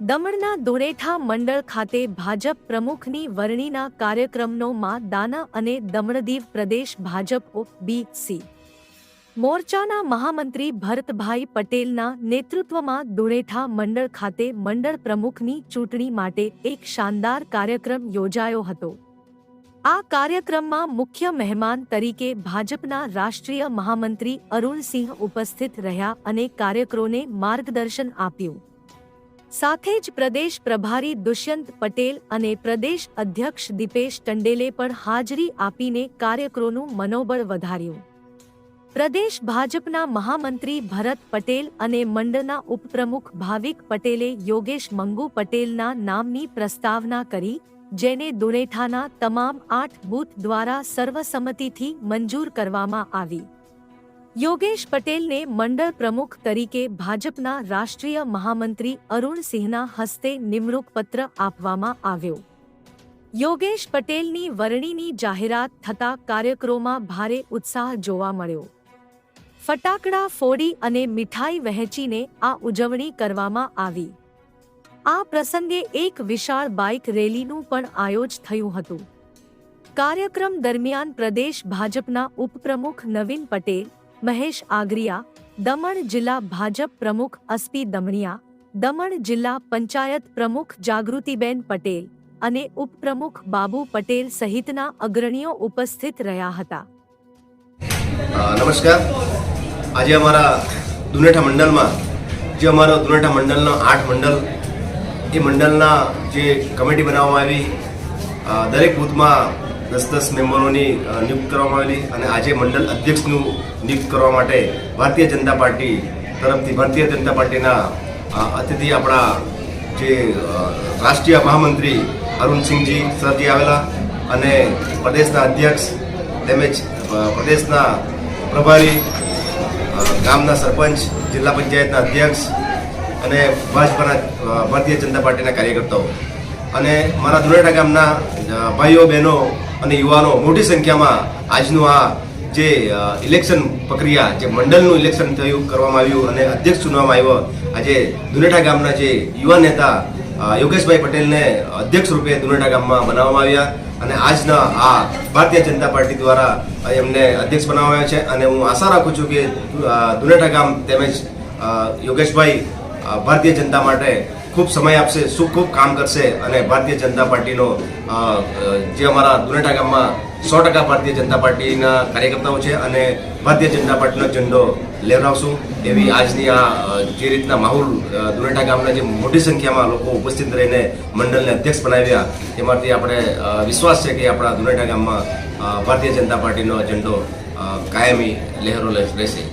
દમણના દોરેઠા મંડળ ખાતે ભાજપ પ્રમુખની વરણીના કાર્યક્રમનો માં દાના અને દમણદીવ પ્રદેશ ભાજપ બીસી મોરચાના મહામંત્રી ભરતભાઈ પટેલના નેતૃત્વમાં દોરેઠા મંડળ ખાતે મંડળ પ્રમુખની ચૂંટણી માટે એક શાનદાર કાર્યક્રમ યોજાયો હતો. આ કાર્યક્રમમાં મુખ્ય મહેમાન તરીકે ભાજપના રાષ્ટ્રીય મહામંત્રી અરુણસિંહ ઉપસ્થિત રહ્યા અને કાર્યકરોને માર્ગદર્શન આપ્યું. સાથે જ પ્રદેશ પ્રભારી દુષ્યંત પટેલ અને પ્રદેશ અધ્યક્ષ દીપેશ ટંડેલે પણ હાજરી આપીને કાર્યક્રમનું મનોબળ વધાર્યું. પ્રદેશ ભાજપના મહામંત્રી ભરત પટેલ અને મંડળના ઉપપ્રમુખ ભાવિક પટેલે યોગેશ મંગુ પટેલના નામની પ્રસ્તાવના કરી, જેને દુનેઠાના તમામ આઠ બૂથ દ્વારા સર્વસંમતિથી મંજૂર કરવામાં આવી. યોગેશ પટેલને મંડળ પ્રમુખ તરીકે ભાજપના રાષ્ટ્રીય મહામંત્રી અરુણસિંહના હસ્તે નિમણૂક પત્ર આપવામાં આવ્યો. યોગેશ પટેલની વરણીની જાહેરાત થતા કાર્યક્રમમાં ભારે ઉત્સાહ જોવા મળ્યો. ફટાકડા ફોડી અને મીઠાઈ વહેંચીને આ ઉજવણી કરવામાં આવી. આ પ્રસંગે એક વિશાળ બાઇક રેલીનું પણ આયોજ થયું હતું. કાર્યક્રમ દરમિયાન પ્રદેશ ભાજપના ઉપપ્રમુખ નવીન પટેલ મહેશ આગરિયા, દમણ જિલ્લા ભાજપ પ્રમુખ અસ્પી દમણિયા, દમણ જિલ્લા પંચાયત પ્રમુખ જાગૃતિબેન પટેલ અને ઉપપ્રમુખ બાબુ પટેલ સહિતના અગ્રણીઓ ઉપસ્થિત રહ્યા હતા. નમસ્કાર. આજે અમારા દુનેઠા મંડળમાં, જે અમારો દુનેઠા મંડળનો આઠ મંડળ, એ મંડળના જે કમિટી બનાવવામાં આવી દરેક બૂથમાં દસ દસ મેમ્બરોની નિયુક્ત કરવામાં આવેલી અને આજે મંડળ અધ્યક્ષનું નિયુક્ત કરવા માટે ભારતીય જનતા પાર્ટી તરફથી, ભારતીય જનતા પાર્ટીના અતિથિ આપણા જે રાષ્ટ્રીય મહામંત્રી અરુણસિંહજી સરજી આવેલા અને પ્રદેશના અધ્યક્ષ તેમજ પ્રદેશના પ્રભારી ગામના સરપંચ, જિલ્લા પંચાયતના અધ્યક્ષ અને ભાજપાના ભારતીય જનતા પાર્ટીના કાર્યકર્તાઓ. અને મારા દુરેટા ગામના ભાઈઓ બહેનો અને યુવાનો મોટી સંખ્યામાં આજનું આ જે ઇલેક્શન પ્રક્રિયા જે મંડળનું ઇલેક્શન થયું કરવામાં આવ્યું અને અધ્યક્ષ ચૂંટવામાં આવ્યો આજે દુનેઠા ગામના જે યુવા નેતા યોગેશભાઈ પટેલને અધ્યક્ષ રૂપે દુનેઠા ગામમાં બનાવવામાં આવ્યા અને આજના આ ભારતીય જનતા પાર્ટી દ્વારા એમને અધ્યક્ષ બનાવવામાં આવ્યા છે અને હું આશા રાખું છું કે અ, ગામ તેમજ યોગેશભાઈ ભારતીય જનતા માટે ખૂબ સમય આપશે, શું ખૂબ કામ કરશે અને ભારતીય જનતા પાર્ટીનો જે અમારા દુનેટા ગામમાં સો ટકા ભારતીય જનતા પાર્ટીના કાર્યકર્તાઓ છે અને ભારતીય જનતા પાર્ટીનો ઝંડો લેવડાવશું એવી આજની આ જે રીતના માહોલ દુનેટા ગામના જે મોટી સંખ્યામાં લોકો ઉપસ્થિત રહીને મંડળને અધ્યક્ષ બનાવ્યા, એમાંથી આપણે વિશ્વાસ છે કે આપણા દુનેટા ગામમાં ભારતીય જનતા પાર્ટીનો ઝંડો કાયમી લહેરો રહેશે.